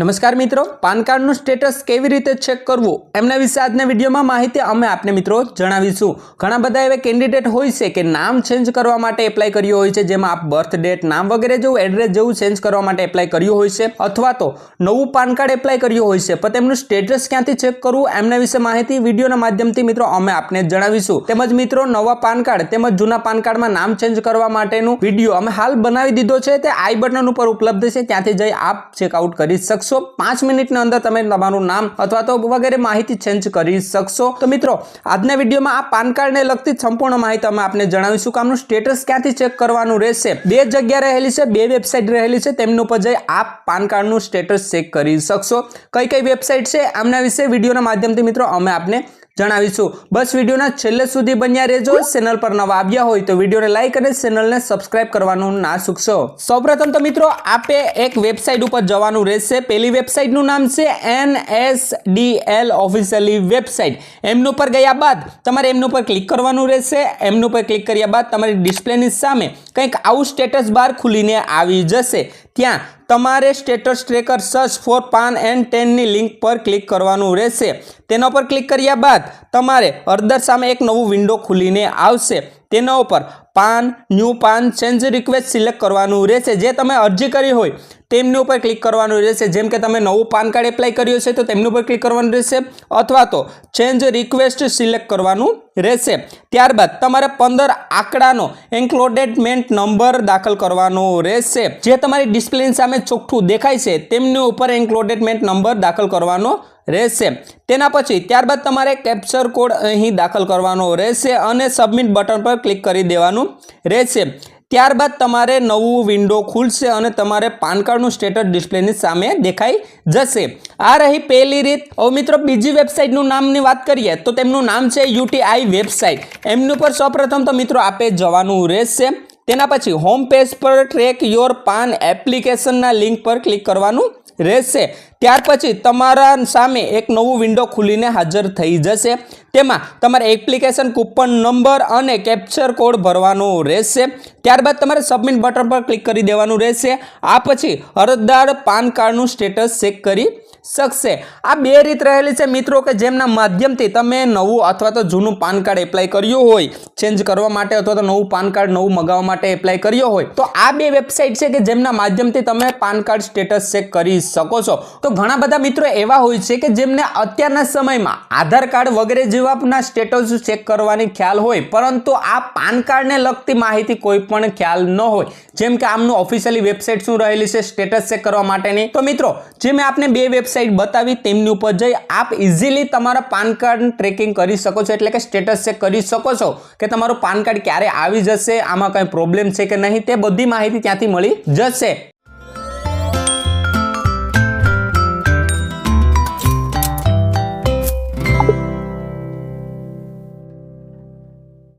નમસ્કાર મિત્રો, પાન કાર્ડનું સ્ટેટસ કેવી રીતે ચેક કરવું એમના વિશે આજના વિડીયોમાં માહિતી અમે આપને મિત્રો જણાવીશું. ઘણા બધા એવા કેન્ડિડેટ હોય છે કે નામ ચેન્જ કરવા માટે એપ્લાય કર્યું હોય છે, જેમાં આપ બર્થ ડેટ નામ વગેરે જેવું એડ્રેસ જેવું ચેન્જ કરવા માટે એપ્લાય કર્યું હોય છે, અથવા તો નવું પાન કાર્ડ એપ્લાય કર્યું હોય છે, પણ તેમનું સ્ટેટસ ક્યાંથી ચેક કરવું એમના વિશે માહિતી વિડીયોના માધ્યમથી મિત્રો અમે આપને જણાવીશું. તેમજ મિત્રો, નવા પાન કાર્ડ તેમજ જૂના પાન કાર્ડમાં નામ ચેન્જ કરવા માટેનું વીડિયો અમે હાલ બનાવી દીધો છે, તે આઈ બટન ઉપર ઉપલબ્ધ છે, ત્યાંથી જઈ આપ ચેકઆઉટ કરી શકશો. પાંચ મિનિટની અંદર તમે તમારું નામ અથવા તો વગેરે માહિતી ચેન્જ કરી શકશો. તો મિત્રો, આજના વિડીયોમાં આ પાન કાર્ડને લગતી સંપૂર્ણ માહિતી અમે આપને જણાવીશું કે આમનું સ્ટેટસ ક્યાંથી ચેક કરવાનું રહેશે. બે જગ્યા રહેલી છે, બે વેબસાઇટ રહેલી છે, તેમની ઉપર જઈ આપ પાન કાર્ડનું સ્ટેટસ ચેક કરી શકશો. કઈ કઈ વેબસાઇટ છે, આમના વિશે વિડીયોના માધ્યમથી મિત્રો અમે આપને જણાવીશું. બસ વિડીયોના છેલ્લે સુધી બન્યા રહેજો. ચેનલ પર નવા આવ્યા હોય તો વિડીયોને લાઈક અને ચેનલને સબસ્ક્રાઇબ કરવાનું ના ચૂકશો સૌપ્રથમ તો મિત્રો, આપે એક વેબસાઇટ ઉપર જવાનું રહેશે. પેલી વેબસાઇટનું નામ છે N S D L officially website. એમનું ઉપર ગયા બાદ તમારે એમનું પર ક્લિક કરવાનું રહેશે. એમનું પર ક્લિક કર્યા બાદ તમારી ડિસ્પ્લેની સામે કંઈક આવું સ્ટેટસ બાર ખુલીને આવી જશે. ત્યાં તમારે status tracker search for PAN and ટેનની link પર ક્લિક કરવાનું રહેશે. તેના ઉપર ક્લિક કર્યા બાદ તમારે અર્ધર સામે એક નવું વિન્ડો ખુલીને આવશે. તેના ઉપર PAN new PAN change request select કરવાનું રહેશે. જે તમે અરજી કરી હોય તેમની ઉપર ક્લિક કરવાનું રહેશે. જેમ કે તમે નવું પાન કાર્ડ એપ્લાય કર્યું છે, તો તેમની ઉપર ક્લિક કરવાનું રહેશે. અથવા તો ચેન્જ રિક્વેસ્ટ સિલેક્ટ કરવાનું રહેશે. ત્યારબાદ તમારે પંદર આંકડાનો એન્ક્લોડેડમેન્ટ નંબર દાખલ કરવાનો રહેશે. જે તમારી ડિસ્પ્લેની સામે ચોખ્ઠું દેખાય છે, તેમની ઉપર એન્ક્લોડેડમેન્ટ નંબર દાખલ કરવાનો રહેશે. તેના પછી ત્યારબાદ તમારે કેપ્ચર કોડ અહીં દાખલ કરવાનો રહેશે અને સબમિટ બટન પર ક્લિક કરી દેવાનું રહેશે. ત્યારબાદ તમારે નવું વિન્ડો ખુલશે અને તમારે પાન કાર્ડનું સ્ટેટસ ડિસ્પ્લેની સામે દેખાઈ જશે. આ રહી પહેલી રીત. હવે મિત્રો, બીજી વેબસાઇટનું નામની વાત કરીએ, તો તેમનું નામ છે યુટીઆઈ વેબસાઇટ એમનું પર સૌપ્રથમ તો મિત્રો આપે જવાનું રહેશે. તેના પછી હોમ પેજ પર ટ્રેક યોર પાન એપ્લિકેશનના લિંક પર ક્લિક કરવાનું રહેશે. ત્યાર પછી તમારા સામે એક નવું વિન્ડો ખુલીને હાજર થઈ જશે. તેમાં તમારે એપ્લિકેશન કૂપન નંબર અને કેપ્ચર કોડ ભરવાનો રહેશે. ત્યારબાદ તમારે સબમિટ બટન પર ક્લિક કરી દેવાનું રહેશે. આ પછી અરજદાર પાન કાર્ડનું સ્ટેટસ ચેક કરી શકશે. આ બે રીત રહેલી છે મિત્રો કે જેમના માધ્યમથી તમે નવું અથવા તો જૂનું પાન કાર્ડ એપ્લાય કર્યું હોય, ચેન્જ કરવા માટે અથવા તો નવું પાન કાર્ડ નવું મગાવવા માટે એપ્લાય કર્યો હોય, તો આ બે વેબસાઇટ છે કે જેમના માધ્યમથી તમે પાન કાર્ડ સ્ટેટસ ચેક કરી શકો છો. તો ઘણા બધા મિત્રો એવા હોય છે કે જેમને અત્યારના સમયમાં આધાર કાર્ડ વગેરે જેવાના સ્ટેટસ ચેક કરવાની ખ્યાલ હોય, પરંતુ આ પાન કાર્ડને લગતી માહિતી કોઈ પણ ખ્યાલ ન હોય. જેમ કે આમનું ઓફિશિયલી વેબસાઇટ શું રહેલી છે, સ્ટેટસ ચેક કરવા માટેની. તો મિત્રો, જે મેં આપને બે વેબસાઇટ બતાવી તેમની ઉપર જઈ આપ ઇઝીલી તમારા પાન કાર્ડ ટ્રેકિંગ કરી શકો છો, એટલે કે સ્ટેટસ ચેક કરી શકો છો કે તમારું પાન કાર્ડ ક્યારે આવી જશે, આમાં કંઈ પ્રોબ્લેમ છે કે નહીં, તે બધી માહિતી ત્યાંથી મળી જશે.